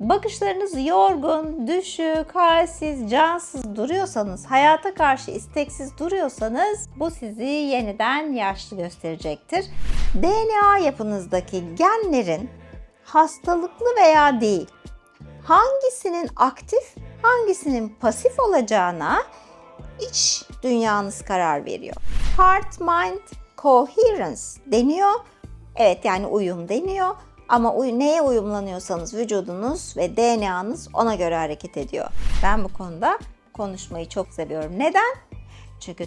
Bakışlarınız yorgun, düşük, halsiz, cansız duruyorsanız, hayata karşı isteksiz duruyorsanız bu sizi yeniden yaşlı gösterecektir. DNA yapınızdaki genlerin hastalıklı veya değil, hangisinin aktif, hangisinin pasif olacağına iç dünyanız karar veriyor. Heart mind coherence deniyor. Evet yani uyum deniyor. Ama neye uyumlanıyorsanız vücudunuz ve DNA'nız ona göre hareket ediyor. Ben bu konuda konuşmayı çok seviyorum. Neden? Çünkü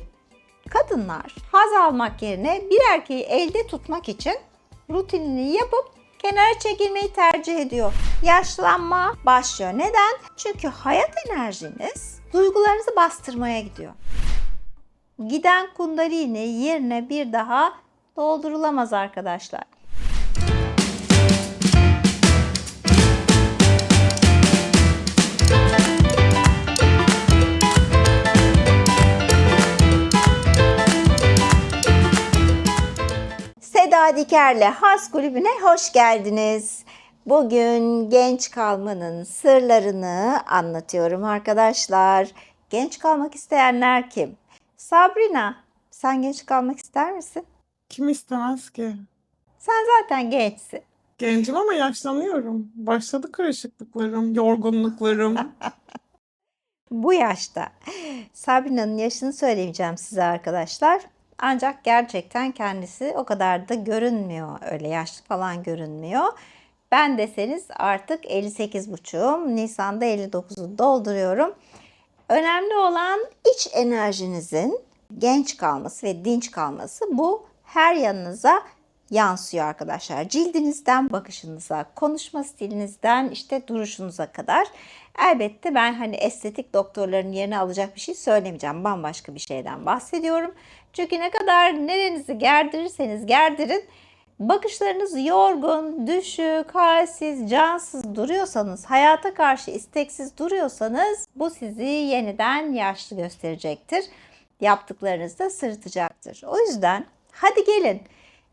kadınlar haz almak yerine bir erkeği elde tutmak için rutinini yapıp kenara çekilmeyi tercih ediyor. Yaşlanma başlıyor. Neden? Çünkü hayat enerjiniz duygularınızı bastırmaya gidiyor. Giden kundalini yerine bir daha doldurulamaz arkadaşlar. Seda Diker'le Has Kulübü'ne hoş geldiniz. Bugün genç kalmanın sırlarını anlatıyorum arkadaşlar. Genç kalmak isteyenler kim? Sabrina, sen genç kalmak ister misin? Kim istemez ki? Sen zaten gençsin. Gencim ama yaşlanıyorum. Başladı kırışıklıklarım, yorgunluklarım. Bu yaşta. Sabrina'nın yaşını söylemeyeceğim size arkadaşlar. Ancak gerçekten kendisi o kadar da görünmüyor. Öyle yaşlı falan görünmüyor. Ben deseniz artık 58,5'um. Nisan'da 59'u dolduruyorum. Önemli olan iç enerjinizin genç kalması ve dinç kalması. Bu her yanınıza yansıyor arkadaşlar. Cildinizden bakışınıza, konuşma stilinizden işte duruşunuza kadar. Elbette ben hani estetik doktorların yerine alacak bir şey söylemeyeceğim. Bambaşka bir şeyden bahsediyorum. Çünkü ne kadar nerenizi gerdirirseniz gerdirin bakışlarınız yorgun, düşük, halsiz, cansız duruyorsanız, hayata karşı isteksiz duruyorsanız bu sizi yeniden yaşlı gösterecektir. Yaptıklarınız da sırıtacaktır. O yüzden hadi gelin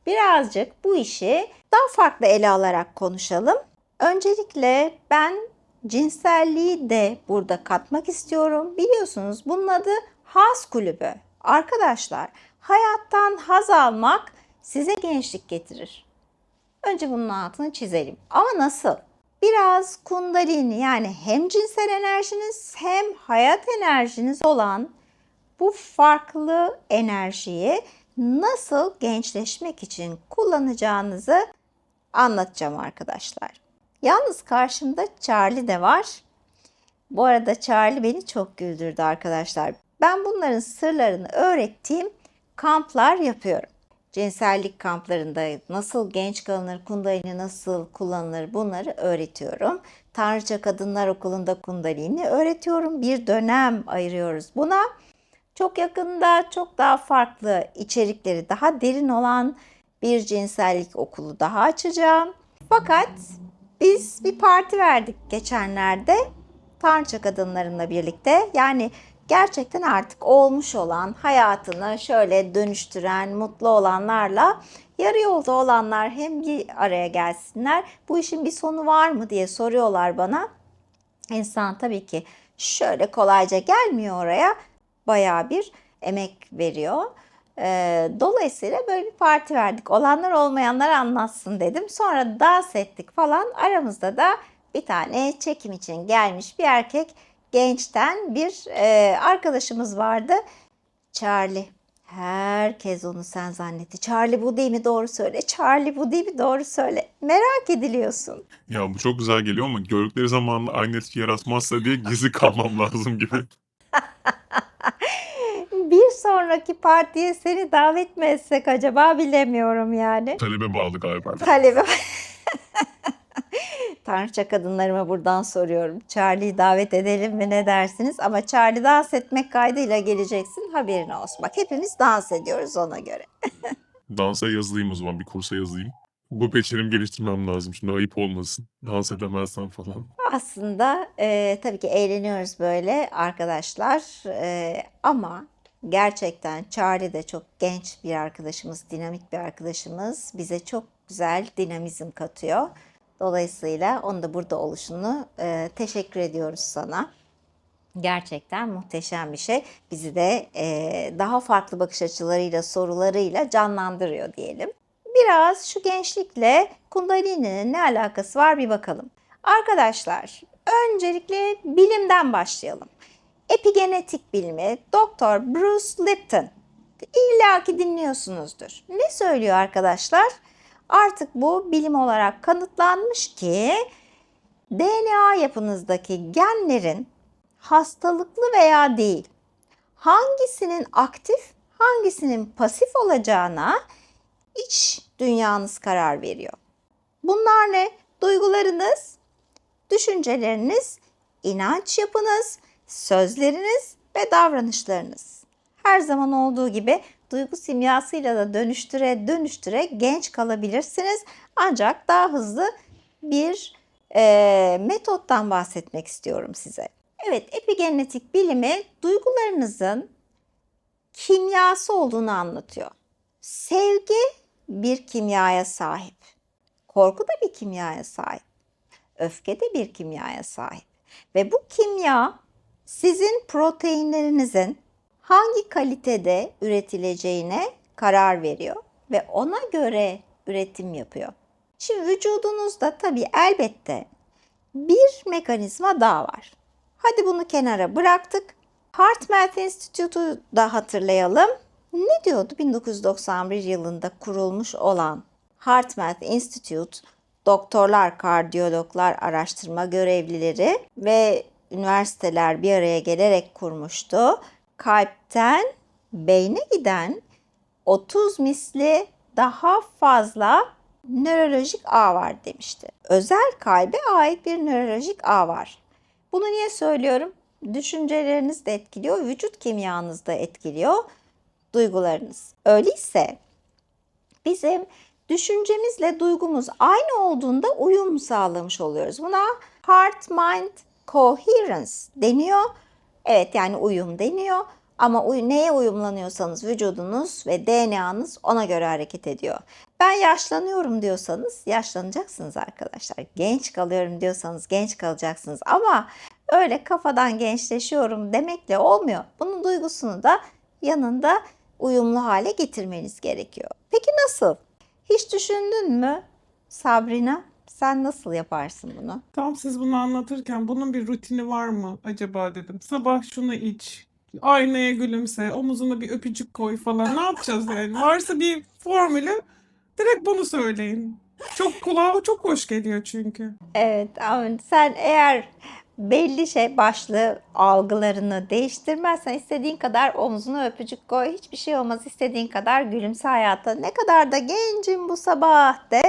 birazcık bu işi daha farklı ele alarak konuşalım. Öncelikle ben cinselliği de burada katmak istiyorum. Biliyorsunuz bunun adı Haz Kulübü. Arkadaşlar hayattan haz almak size gençlik getirir. Önce bunun altını çizelim. Ama nasıl? Biraz kundalini yani hem cinsel enerjiniz hem hayat enerjiniz olan bu farklı enerjiyi nasıl gençleşmek için kullanacağınızı anlatacağım arkadaşlar. Yalnız karşımda Charlie de var. Bu arada Charlie beni çok güldürdü arkadaşlar. Ben bunların sırlarını öğrettiğim kamplar yapıyorum. Cinsellik kamplarında nasıl genç kalınır, kundalini nasıl kullanılır bunları öğretiyorum. Tanrıça Kadınlar Okulu'nda kundalini öğretiyorum. Bir dönem ayırıyoruz buna. Çok yakında çok daha farklı içerikleri daha derin olan bir cinsellik okulu daha açacağım. Fakat biz bir parti verdik geçenlerde Tanrıça kadınlarımla birlikte. Yani gerçekten artık olmuş olan, hayatını şöyle dönüştüren, mutlu olanlarla yarı yolda olanlar hem bir araya gelsinler. Bu işin bir sonu var mı diye soruyorlar bana. İnsan tabii ki şöyle kolayca gelmiyor oraya. Bayağı bir emek veriyor. Ee, dolayısıyla böyle bir parti verdik. Olanlar olmayanlar anlatsın dedim. Sonra dans ettik falan. Aramızda da bir tane çekim için gelmiş bir erkek gençten bir e, arkadaşımız vardı. Charlie. Herkes onu sen zannetti. Charlie bu değil mi doğru söyle. Charlie bu değil mi doğru söyle. Merak ediliyorsun. Ya bu çok güzel geliyor ama gördükleri zaman aynı etki yaratmazsa diye gizli kalmam lazım gibi. Bir sonraki partiye seni davet mi etsek acaba bilemiyorum yani. Talebe bağlı galiba. Talebi. Tanrıça kadınlarıma buradan soruyorum. Charlie'yi davet edelim mi ne dersiniz? Ama Charlie dans etmek kaydıyla geleceksin haberin olsun. Bak hepimiz dans ediyoruz ona göre. Dansa yazılayım o zaman bir kursa yazayım. Bu becerimi geliştirmem lazım şimdi ayıp olmasın. Dans edemezsem falan. Aslında e, tabii ki eğleniyoruz böyle arkadaşlar E, ama gerçekten Charlie de çok genç bir arkadaşımız, dinamik bir arkadaşımız. Bize çok güzel dinamizm katıyor. Dolayısıyla onun da burada oluşunu e, teşekkür ediyoruz sana. Gerçekten muhteşem bir şey. Bizi de e, daha farklı bakış açılarıyla, sorularıyla canlandırıyor diyelim. Biraz şu gençlikle Kundalini'nin ne alakası var bir bakalım. Arkadaşlar, öncelikle bilimden başlayalım. Epigenetik bilimi Doktor Bruce Lipton. İlla ki dinliyorsunuzdur. Ne söylüyor arkadaşlar? Artık bu bilim olarak kanıtlanmış ki DNA yapınızdaki genlerin hastalıklı veya değil, hangisinin aktif, hangisinin pasif olacağına iç dünyanız karar veriyor. Bunlar ne? Duygularınız, düşünceleriniz, inanç yapınız, sözleriniz ve davranışlarınız. Her zaman olduğu gibi duygu simyasıyla da dönüştüre dönüştüre genç kalabilirsiniz. Ancak daha hızlı bir e, metottan bahsetmek istiyorum size. Evet, epigenetik bilimi duygularınızın kimyası olduğunu anlatıyor. Sevgi bir kimyaya sahip. Korku da bir kimyaya sahip. Öfke de bir kimyaya sahip. Ve bu kimya sizin proteinlerinizin hangi kalitede üretileceğine karar veriyor ve ona göre üretim yapıyor. Şimdi vücudunuzda tabii elbette bir mekanizma daha var. Hadi bunu kenara bıraktık. HeartMath Institute'u da hatırlayalım. Ne diyordu 1991 yılında kurulmuş olan HeartMath Institute doktorlar, kardiyologlar, araştırma görevlileri ve üniversiteler bir araya gelerek kurmuştu. Kalpten beyne giden 30 misli daha fazla nörolojik ağ var demişti. Özel kalbe ait bir nörolojik ağ var. Bunu niye söylüyorum? Düşünceleriniz de etkiliyor, vücut kimyanız da etkiliyor, duygularınız. Öyleyse bizim düşüncemizle duygumuz aynı olduğunda uyum sağlamış oluyoruz. Buna heart mind coherence deniyor. Evet yani uyum deniyor. Ama uy- neye uyumlanıyorsanız vücudunuz ve DNA'nız ona göre hareket ediyor. Ben yaşlanıyorum diyorsanız yaşlanacaksınız arkadaşlar. Genç kalıyorum diyorsanız genç kalacaksınız. Ama öyle kafadan gençleşiyorum demekle olmuyor. Bunun duygusunu da yanında uyumlu hale getirmeniz gerekiyor. Peki nasıl? Hiç düşündün mü Sabrina? Sen nasıl yaparsın bunu? Tam siz bunu anlatırken bunun bir rutini var mı acaba dedim. Sabah şunu iç, aynaya gülümse, omuzuna bir öpücük koy falan. Ne yapacağız yani? Varsa bir formülü direkt bunu söyleyin. Çok kulağa çok hoş geliyor çünkü. Evet sen eğer belli şey başlı algılarını değiştirmezsen istediğin kadar omzuna öpücük koy. Hiçbir şey olmaz. istediğin kadar gülümse hayata. Ne kadar da gencim bu sabah de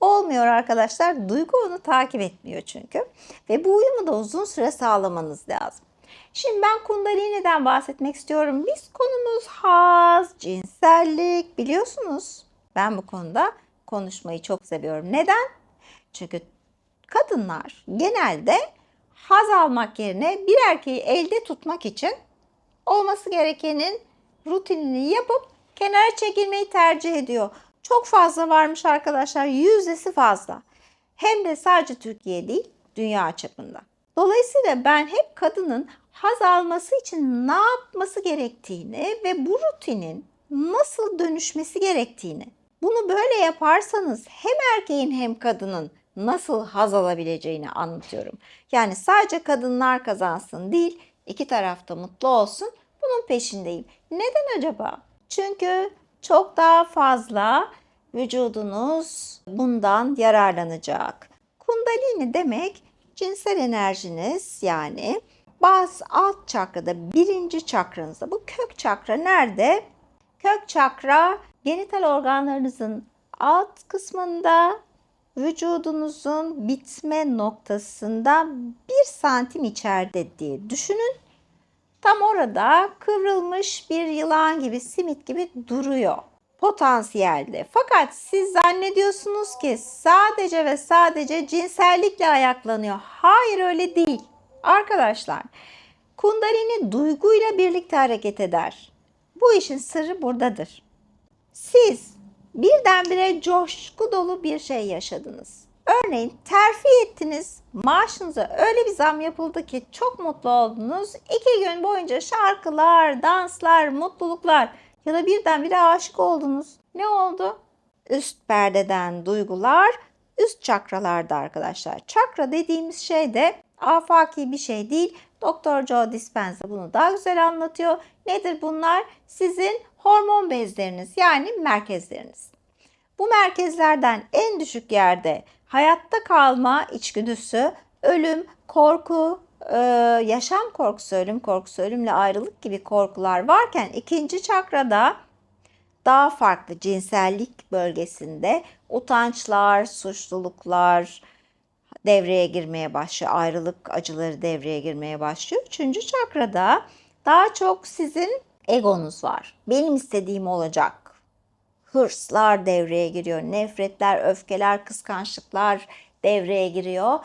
olmuyor arkadaşlar. Duygu onu takip etmiyor çünkü. Ve bu uyumu da uzun süre sağlamanız lazım. Şimdi ben Kundalini'den bahsetmek istiyorum. Biz konumuz haz, cinsellik biliyorsunuz. Ben bu konuda konuşmayı çok seviyorum. Neden? Çünkü kadınlar genelde haz almak yerine bir erkeği elde tutmak için olması gerekenin rutinini yapıp kenara çekilmeyi tercih ediyor. Çok fazla varmış arkadaşlar. Yüzdesi fazla. Hem de sadece Türkiye değil, dünya çapında. Dolayısıyla ben hep kadının haz alması için ne yapması gerektiğini ve bu rutinin nasıl dönüşmesi gerektiğini. Bunu böyle yaparsanız hem erkeğin hem kadının nasıl haz alabileceğini anlatıyorum. Yani sadece kadınlar kazansın değil, iki tarafta mutlu olsun. Bunun peşindeyim. Neden acaba? Çünkü çok daha fazla vücudunuz bundan yararlanacak. Kundalini demek cinsel enerjiniz yani bazı alt çakrada birinci çakranızda bu kök çakra nerede? Kök çakra genital organlarınızın alt kısmında vücudunuzun bitme noktasından bir santim içeride diye düşünün. Tam orada kıvrılmış bir yılan gibi, simit gibi duruyor potansiyelde. Fakat siz zannediyorsunuz ki sadece ve sadece cinsellikle ayaklanıyor. Hayır öyle değil. Arkadaşlar, Kundalini duyguyla birlikte hareket eder. Bu işin sırrı buradadır. Siz birdenbire coşku dolu bir şey yaşadınız. Örneğin terfi ettiniz, maaşınıza öyle bir zam yapıldı ki çok mutlu oldunuz. İki gün boyunca şarkılar, danslar, mutluluklar ya da birdenbire aşık oldunuz. Ne oldu? Üst perdeden duygular üst çakralarda arkadaşlar. Çakra dediğimiz şey de afaki bir şey değil. Doktor Joe Dispenza bunu daha güzel anlatıyor. Nedir bunlar? Sizin hormon bezleriniz yani merkezleriniz. Bu merkezlerden en düşük yerde hayatta kalma içgüdüsü, ölüm, korku, e, yaşam korkusu, ölüm korkusu, ölümle ayrılık gibi korkular varken ikinci çakrada daha farklı cinsellik bölgesinde utançlar, suçluluklar devreye girmeye başlıyor. Ayrılık acıları devreye girmeye başlıyor. Üçüncü çakrada daha çok sizin egonuz var. Benim istediğim olacak. Hırslar devreye giriyor. Nefretler, öfkeler, kıskançlıklar devreye giriyor.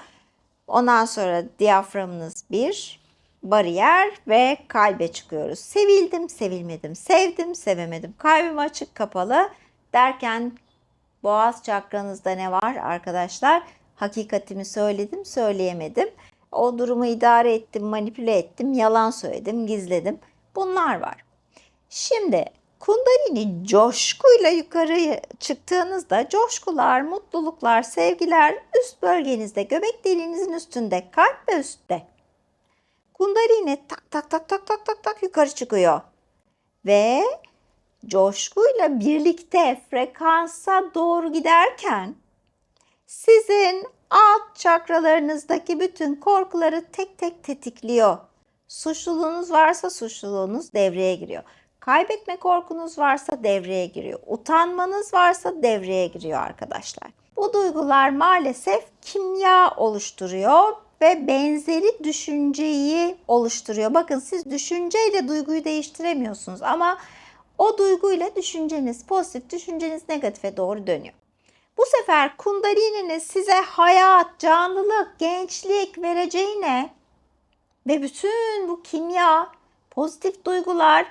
Ondan sonra diyaframınız bir, bariyer ve kalbe çıkıyoruz. Sevildim, sevilmedim, sevdim, sevemedim. Kalbim açık, kapalı derken boğaz çakranızda ne var arkadaşlar? Hakikatimi söyledim, söyleyemedim. O durumu idare ettim, manipüle ettim, yalan söyledim, gizledim. Bunlar var. Şimdi Kundalini coşkuyla yukarı çıktığınızda coşkular, mutluluklar, sevgiler üst bölgenizde, göbek deliğinizin üstünde, kalp ve üstte. Kundalini tak tak tak tak tak tak tak yukarı çıkıyor. Ve coşkuyla birlikte frekansa doğru giderken sizin alt çakralarınızdaki bütün korkuları tek tek tetikliyor. Suçluluğunuz varsa suçluluğunuz devreye giriyor. Kaybetme korkunuz varsa devreye giriyor. Utanmanız varsa devreye giriyor arkadaşlar. Bu duygular maalesef kimya oluşturuyor ve benzeri düşünceyi oluşturuyor. Bakın siz düşünceyle duyguyu değiştiremiyorsunuz ama o duyguyla düşünceniz pozitif, düşünceniz negatife doğru dönüyor. Bu sefer kundalini'niz size hayat, canlılık, gençlik vereceğine ve bütün bu kimya, pozitif duygular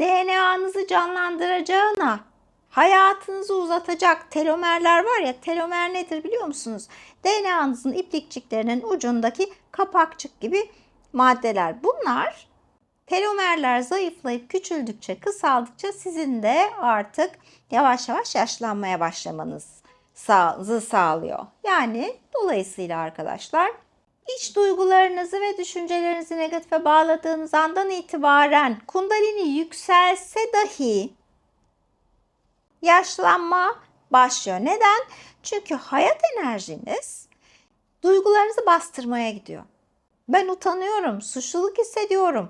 DNA'nızı canlandıracağına, hayatınızı uzatacak telomerler var ya, telomer nedir biliyor musunuz? DNA'nızın iplikçiklerinin ucundaki kapakçık gibi maddeler. Bunlar telomerler zayıflayıp küçüldükçe, kısaldıkça sizin de artık yavaş yavaş yaşlanmaya başlamanızı sağlıyor. Yani dolayısıyla arkadaşlar İç duygularınızı ve düşüncelerinizi negatife bağladığınız andan itibaren kundalini yükselse dahi yaşlanma başlıyor. Neden? Çünkü hayat enerjiniz duygularınızı bastırmaya gidiyor. Ben utanıyorum, suçluluk hissediyorum.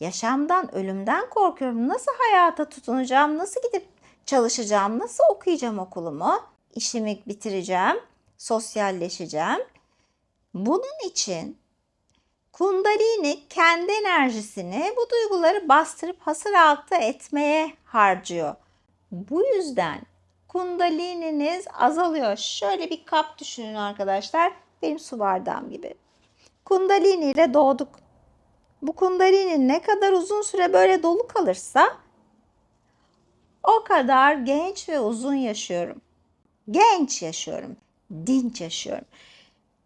Yaşamdan, ölümden korkuyorum. Nasıl hayata tutunacağım? Nasıl gidip çalışacağım? Nasıl okuyacağım okulumu? İşimi bitireceğim, sosyalleşeceğim. Bunun için Kundalini kendi enerjisini bu duyguları bastırıp hasır altı etmeye harcıyor. Bu yüzden Kundalininiz azalıyor. Şöyle bir kap düşünün arkadaşlar. Benim su bardağım gibi. Kundalini ile doğduk. Bu kundalini ne kadar uzun süre böyle dolu kalırsa o kadar genç ve uzun yaşıyorum. Genç yaşıyorum. Dinç yaşıyorum.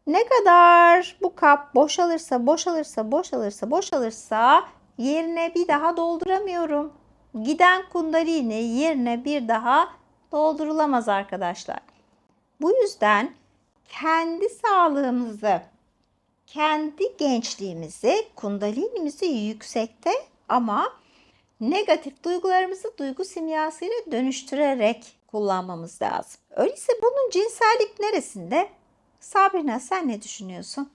Ne kadar bu kap boşalırsa, boşalırsa, boşalırsa, boşalırsa yerine bir daha dolduramıyorum. Giden kundalini yerine bir daha doldurulamaz arkadaşlar. Bu yüzden kendi sağlığımızı, kendi gençliğimizi, kundalinimizi yüksekte ama negatif duygularımızı duygu simyasıyla dönüştürerek kullanmamız lazım. Öyleyse bunun cinsellik neresinde? Sabrina sen ne düşünüyorsun?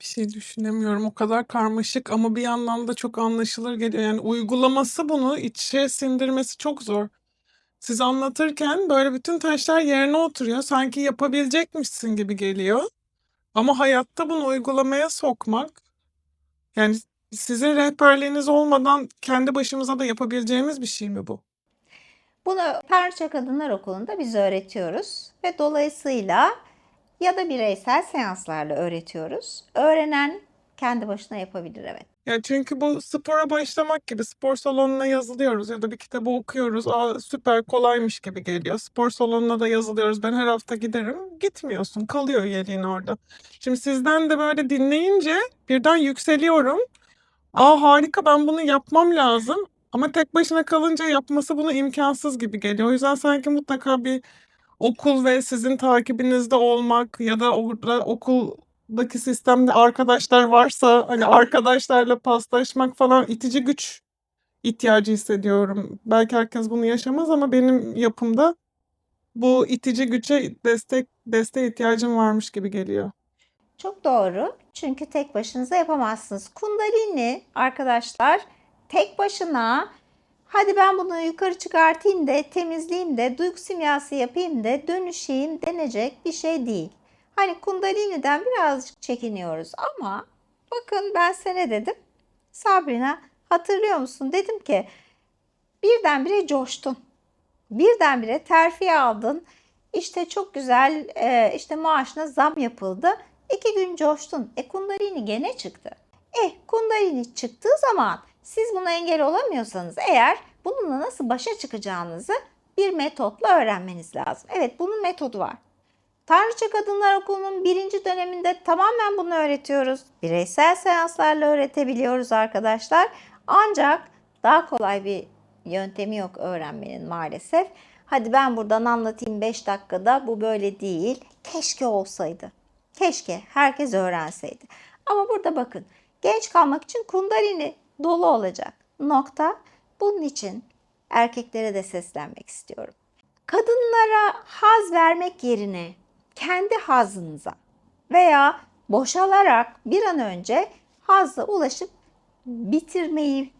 Bir şey düşünemiyorum. O kadar karmaşık ama bir yandan da çok anlaşılır geliyor. Yani uygulaması bunu içe sindirmesi çok zor. Siz anlatırken böyle bütün taşlar yerine oturuyor. Sanki yapabilecekmişsin gibi geliyor. Ama hayatta bunu uygulamaya sokmak yani sizin rehberliğiniz olmadan kendi başımıza da yapabileceğimiz bir şey mi bu? Bunu Tanrıça Kadınlar Okulu'nda biz öğretiyoruz ve dolayısıyla ya da bireysel seanslarla öğretiyoruz. Öğrenen kendi başına yapabilir evet. Ya çünkü bu spora başlamak gibi spor salonuna yazılıyoruz ya da bir kitabı okuyoruz. Aa, süper kolaymış gibi geliyor. Spor salonuna da yazılıyoruz. Ben her hafta giderim. Gitmiyorsun. Kalıyor üyeliğin orada. Şimdi sizden de böyle dinleyince birden yükseliyorum. Aa harika ben bunu yapmam lazım. Ama tek başına kalınca yapması bunu imkansız gibi geliyor. O yüzden sanki mutlaka bir okul ve sizin takibinizde olmak ya da orada okuldaki sistemde arkadaşlar varsa hani arkadaşlarla paslaşmak falan itici güç ihtiyacı hissediyorum. Belki herkes bunu yaşamaz ama benim yapımda bu itici güce destek desteğe ihtiyacım varmış gibi geliyor. Çok doğru. Çünkü tek başınıza yapamazsınız. Kundalini arkadaşlar tek başına hadi ben bunu yukarı çıkartayım da temizleyeyim de duygu simyası yapayım da dönüşeyim denecek bir şey değil. Hani kundalini'den birazcık çekiniyoruz ama bakın ben sana dedim Sabrina hatırlıyor musun? Dedim ki birdenbire coştun. Birdenbire terfi aldın. İşte çok güzel e, işte maaşına zam yapıldı. İki gün coştun. E kundalini gene çıktı. Eh kundalini çıktığı zaman siz buna engel olamıyorsanız eğer bununla nasıl başa çıkacağınızı bir metotla öğrenmeniz lazım. Evet bunun metodu var. Tanrıça Kadınlar Okulu'nun birinci döneminde tamamen bunu öğretiyoruz. Bireysel seanslarla öğretebiliyoruz arkadaşlar. Ancak daha kolay bir yöntemi yok öğrenmenin maalesef. Hadi ben buradan anlatayım 5 dakikada bu böyle değil. Keşke olsaydı. Keşke herkes öğrenseydi. Ama burada bakın genç kalmak için kundalini dolu olacak. Nokta. Bunun için erkeklere de seslenmek istiyorum. Kadınlara haz vermek yerine kendi hazınıza veya boşalarak bir an önce hazla ulaşıp bitirmeyi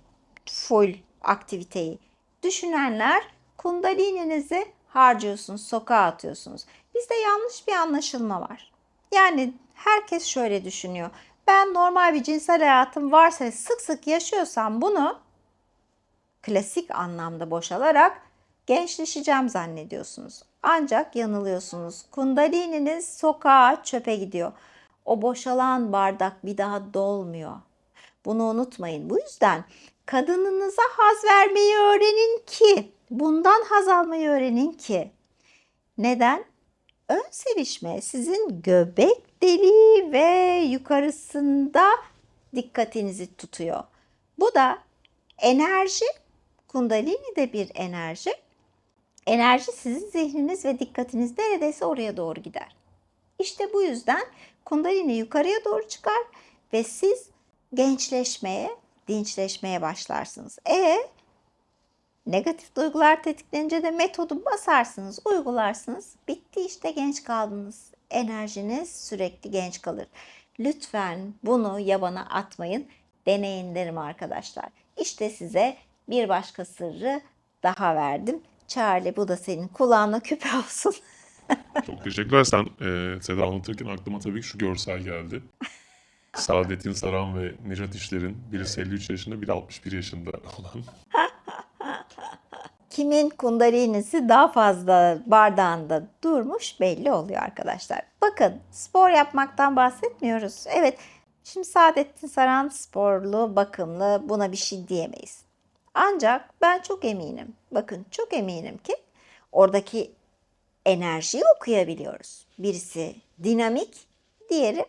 full aktiviteyi düşünenler kundalininizi harcıyorsunuz, sokağa atıyorsunuz. Bizde yanlış bir anlaşılma var. Yani herkes şöyle düşünüyor. Ben normal bir cinsel hayatım varsa sık sık yaşıyorsam bunu klasik anlamda boşalarak gençleşeceğim zannediyorsunuz. Ancak yanılıyorsunuz. Kundalininiz sokağa çöpe gidiyor. O boşalan bardak bir daha dolmuyor. Bunu unutmayın. Bu yüzden kadınınıza haz vermeyi öğrenin ki, bundan haz almayı öğrenin ki. Neden? Ön sevişme sizin göbek deliği ve yukarısında dikkatinizi tutuyor. Bu da enerji, kundalini de bir enerji. Enerji sizin zihniniz ve dikkatiniz neredeyse oraya doğru gider. İşte bu yüzden kundalini yukarıya doğru çıkar ve siz gençleşmeye, dinçleşmeye başlarsınız. E negatif duygular tetiklenince de metodu basarsınız, uygularsınız. Bitti işte genç kaldınız. Enerjiniz sürekli genç kalır. Lütfen bunu yabana atmayın. Deneyin derim arkadaşlar. İşte size bir başka sırrı daha verdim. Charlie bu da senin kulağına küpe olsun. Çok teşekkürler. Sen e, Seda anlatırken aklıma tabii ki şu görsel geldi. Saadettin Saran ve Nejat İşler'in birisi 53 yaşında, biri 61 yaşında olan. Kimin kundalinisi daha fazla bardağında durmuş belli oluyor arkadaşlar. Bakın spor yapmaktan bahsetmiyoruz. Evet şimdi Saadettin Saran sporlu, bakımlı buna bir şey diyemeyiz. Ancak ben çok eminim. Bakın çok eminim ki oradaki enerjiyi okuyabiliyoruz. Birisi dinamik, diğeri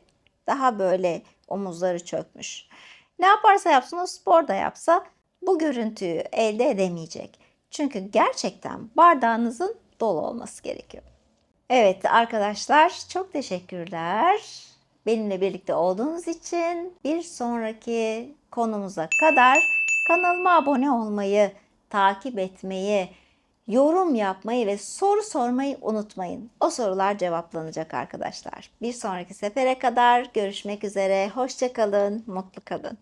daha böyle omuzları çökmüş. Ne yaparsa yapsın o spor da yapsa bu görüntüyü elde edemeyecek. Çünkü gerçekten bardağınızın dolu olması gerekiyor. Evet arkadaşlar çok teşekkürler. Benimle birlikte olduğunuz için bir sonraki konumuza kadar kanalıma abone olmayı, takip etmeyi, yorum yapmayı ve soru sormayı unutmayın. O sorular cevaplanacak arkadaşlar. Bir sonraki sefere kadar görüşmek üzere. Hoşçakalın, mutlu kalın.